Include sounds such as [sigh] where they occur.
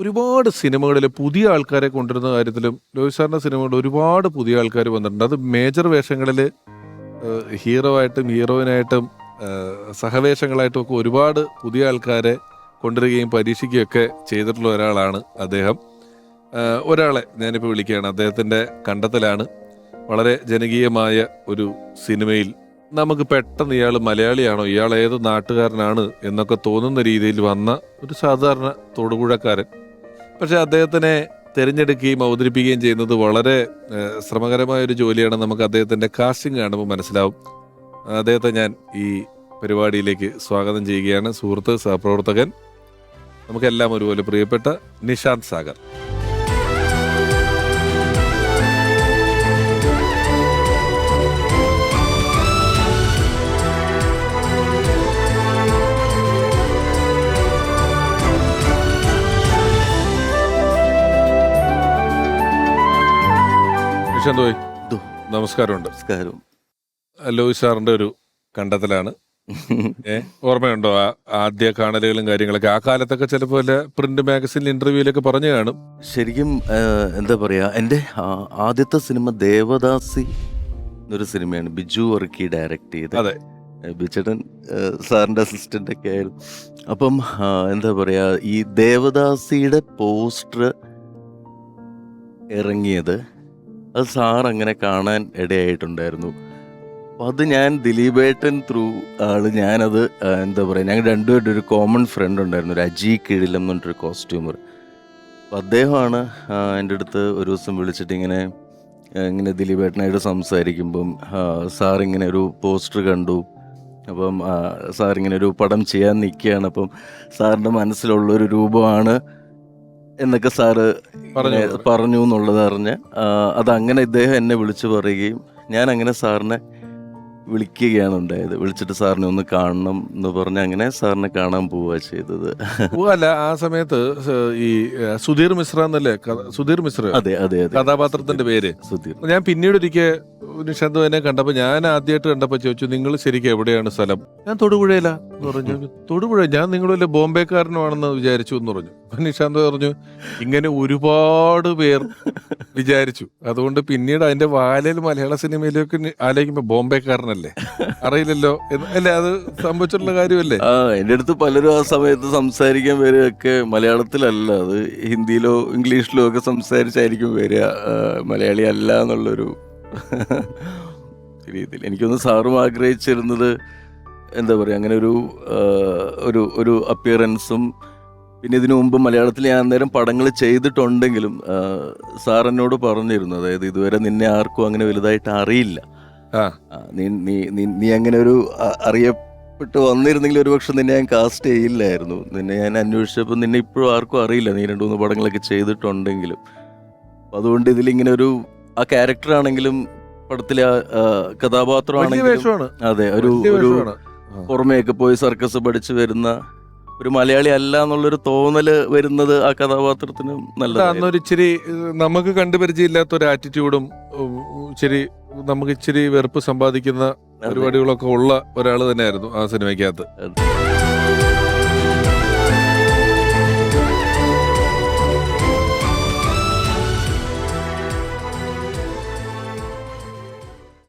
ഒരുപാട് സിനിമകളിൽ പുതിയ ആൾക്കാരെ കൊണ്ടുവരുന്ന കാര്യത്തിലും ലോഹിത് സാറിന്റെ സിനിമകളിൽ ഒരുപാട് പുതിയ ആൾക്കാർ വന്നിട്ടുണ്ട്. അത് മേജർ വേഷങ്ങളിൽ ഹീറോ ആയിട്ടും ഹീറോയിനായിട്ടും സഹവേഷങ്ങളായിട്ടും ഒക്കെ ഒരുപാട് പുതിയ ആൾക്കാരെ കൊണ്ടുവരികയും പരീക്ഷിക്കുകയും ഒക്കെ ചെയ്തിട്ടുള്ള ഒരാളാണ് അദ്ദേഹം. ഒരാളെ ഞാനിപ്പോൾ വിളിക്കുകയാണ്. അദ്ദേഹത്തിന്റെ കണ്ടെത്തലാണ്. വളരെ ജനകീയമായ ഒരു സിനിമയിൽ നമുക്ക് പെട്ടെന്ന് ഇയാൾ മലയാളിയാണോ ഇയാൾ ഏത് നാട്ടുകാരനാണ് എന്നൊക്കെ തോന്നുന്ന രീതിയിൽ വന്ന ഒരു സാധാരണ തൊടുപുഴക്കാരൻ പക്ഷെ അദ്ദേഹത്തിനെ തിരഞ്ഞെടുക്കുകയും അവതരിപ്പിക്കുകയും ചെയ്യുന്നത് വളരെ ശ്രമകരമായ ഒരു ജോലിയാണ്. നമുക്ക് അദ്ദേഹത്തിന്റെ കാസ്റ്റിംഗ് കാണുമ്പോൾ മനസ്സിലാവും. അദ്ദേഹത്തെ ഞാൻ ഈ പരിപാടിയിലേക്ക് സ്വാഗതം ചെയ്യുകയാണ്. സുഹൃത്ത് സഹപ്രവർത്തകൻ നമുക്കെല്ലാം ഒരുപോലെ പ്രിയപ്പെട്ട നിഷാന്ത് സാഗർ. ദോ. നമസ്കാരമുണ്ട്. നമസ്കാരം. ലോഹിത് സാറിന്റെ ഒരു കണ്ടെത്തലാണ്. [laughs] ഏ ഓർമ്മയുണ്ടോ? ആദ്യ കാണലുകളും കാര്യങ്ങളൊക്കെ. ആ കാലത്തൊക്കെ ചിലപ്പോൾ പ്രിന്റ് മാഗസിനിൽ ഇന്റർവ്യൂലൊക്കെ പറഞ്ഞു കാണും. ശരിക്കും എന്താ പറയാ എന്റെ ആദ്യത്തെ സിനിമ ദേവദാസി എന്നൊരു സിനിമയാണ് ബിജു വർക്കി ഡയറക്ട് ചെയ്ത് അതെ. ബിച്ചേട്ടൻ സാറിന്റെ അസിസ്റ്റന്റ് ഒക്കെ ആയിരുന്നു. അപ്പം എന്താ പറയാ ഈ ദേവദാസിയുടെ പോസ്റ്റർ ഇറങ്ങിയത് അത് സാർ അങ്ങനെ കാണാൻ ഇടയായിട്ടുണ്ടായിരുന്നു. അപ്പം അത് ഞാൻ ദിലീപേട്ടൻ ത്രൂ ആൾ ഞാനത് എന്താ പറയുക ഞങ്ങൾ രണ്ടുപേരുടെ ഒരു കോമൺ ഫ്രണ്ട് ഉണ്ടായിരുന്നു ഒരു അജി കിഴിലം എന്ന് പറഞ്ഞിട്ടൊരു കോസ്റ്റ്യൂമർ അപ്പം അദ്ദേഹമാണ് എന്റെ അടുത്ത് ഒരു ദിവസം വിളിച്ചിട്ട് ഇങ്ങനെ ഇങ്ങനെ ദിലീപേട്ടനായിട്ട് സംസാരിക്കുമ്പം സാർ ഇങ്ങനെ ഒരു പോസ്റ്റർ കണ്ടു. അപ്പം സാർ ഇങ്ങനെ ഒരു പടം ചെയ്യാൻ നിൽക്കുകയാണ്. അപ്പം സാറിന്റെ മനസ്സിലുള്ളൊരു രൂപമാണ് എന്നൊക്കെ സാറ് പറഞ്ഞു. എന്നുള്ളത് അറിഞ്ഞ് ആ, അതങ്ങനെ ഇദ്ദേഹം എന്നെ വിളിച്ചു പറയുകയും ഞാൻ അങ്ങനെ സാറിനെ വിളിക്കുകയാണ് ഉണ്ടായത്. വിളിച്ചിട്ട് സാറിനെ ഒന്ന് കാണണം എന്ന് പറഞ്ഞ് അങ്ങനെ സാറിനെ കാണാൻ പോവുക ചെയ്തത്. അല്ല ആ സമയത്ത് ഈ സുധീർ മിശ്ര എന്നല്ലേ? സുധീർ മിശ്ര? അതെ അതെ അതെ. കഥാപാത്രത്തിന്റെ പേര്. സുധീർ. ഞാൻ പിന്നീട് ഒരിക്കൽ നിഷാന്ത് എന്നെ കണ്ടപ്പോ ഞാൻ ആദ്യമായിട്ട് കണ്ടപ്പോൾ ചോദിച്ചു നിങ്ങൾ ശരിക്കും എവിടെയാണ് സ്ഥലം? ഞാൻ തൊടുപുഴയിലാ. എന്ന് പറഞ്ഞു. തൊടുപുഴ ഞാൻ നിങ്ങൾ വല്ല ബോംബെക്കാരനുമാണെന്ന് വിചാരിച്ചു എന്ന് പറഞ്ഞു. നിഷാന്ത് പറഞ്ഞു ഇങ്ങനെ ഒരുപാട് പേർ വിചാരിച്ചു. അതുകൊണ്ട് പിന്നീട് അതിന്റെ വാലയിൽ മലയാള സിനിമയിലേക്ക് ആലോചിക്കുമ്പോ ബോംബെക്കാരനല്ലേ? അറിയില്ലല്ലോ അല്ലേ അത് സംഭവിച്ചിട്ടുള്ള കാര്യമല്ലേ? ആ എന്റെ അടുത്ത് പലരും ആ സമയത്ത് സംസാരിക്കാൻ വരികയൊക്കെ മലയാളത്തിലല്ല. അത് ഹിന്ദിയിലോ ഇംഗ്ലീഷിലോ ഒക്കെ സംസാരിച്ചായിരിക്കും വരിക. മലയാളി അല്ല എന്നുള്ളൊരു രീതിയിൽ. എനിക്കൊന്ന് സാറും ആഗ്രഹിച്ചിരുന്നത് എന്താ പറയുക അങ്ങനെ ഒരു ഒരു ഒരു അപ്പിയറൻസും പിന്നെ ഇതിനു മുമ്പ് മലയാളത്തിൽ ഞാൻ അന്നേരം പടങ്ങൾ ചെയ്തിട്ടുണ്ടെങ്കിലും സാർ എന്നോട് പറഞ്ഞിരുന്നു അതായത് ഇതുവരെ നിന്നെ ആർക്കും അങ്ങനെ വലുതായിട്ട് അറിയില്ല. നീ നീ നീ- അങ്ങനെ ഒരു അറിയപ്പെട്ട് വന്നിരുന്നെങ്കിൽ ഒരുപക്ഷെ നിന്നെ ഞാൻ കാസ്റ്റ് ചെയ്യില്ലായിരുന്നു. നിന്നെ ഞാൻ അന്വേഷിച്ചപ്പോൾ നിന്നെ ഇപ്പോഴും ആർക്കും അറിയില്ല. നീ രണ്ടു മൂന്ന് പടങ്ങളൊക്കെ ചെയ്തിട്ടുണ്ടെങ്കിലും. അതുകൊണ്ട് ഇതിലിങ്ങനെ ഒരു ആ ക്യാരക്ടർ ആണെങ്കിലും പടത്തിലെ കഥാപാത്രമാണെങ്കിലും അതെ ഒരു ഒരു പുറമേയൊക്കെ പോയി സർക്കസ് പഠിച്ചു വരുന്ന ഒരു മലയാളി അല്ല എന്നുള്ളൊരു തോന്നൽ വരുന്നത് ആ കഥാപാത്രത്തിന് നല്ലത് നല്ലതാണ് ഇച്ചിരി നമുക്ക് കണ്ടുപരിചയമില്ലാത്ത ഒരു ആറ്റിറ്റ്യൂഡും ഇച്ചിരി നമുക്ക് ഇച്ചിരി വെറുപ്പ് സമ്പാദിക്കുന്ന പരിപാടികളൊക്കെ ഉള്ള ഒരാൾ തന്നെയായിരുന്നു ആ സിനിമയ്ക്കകത്ത്.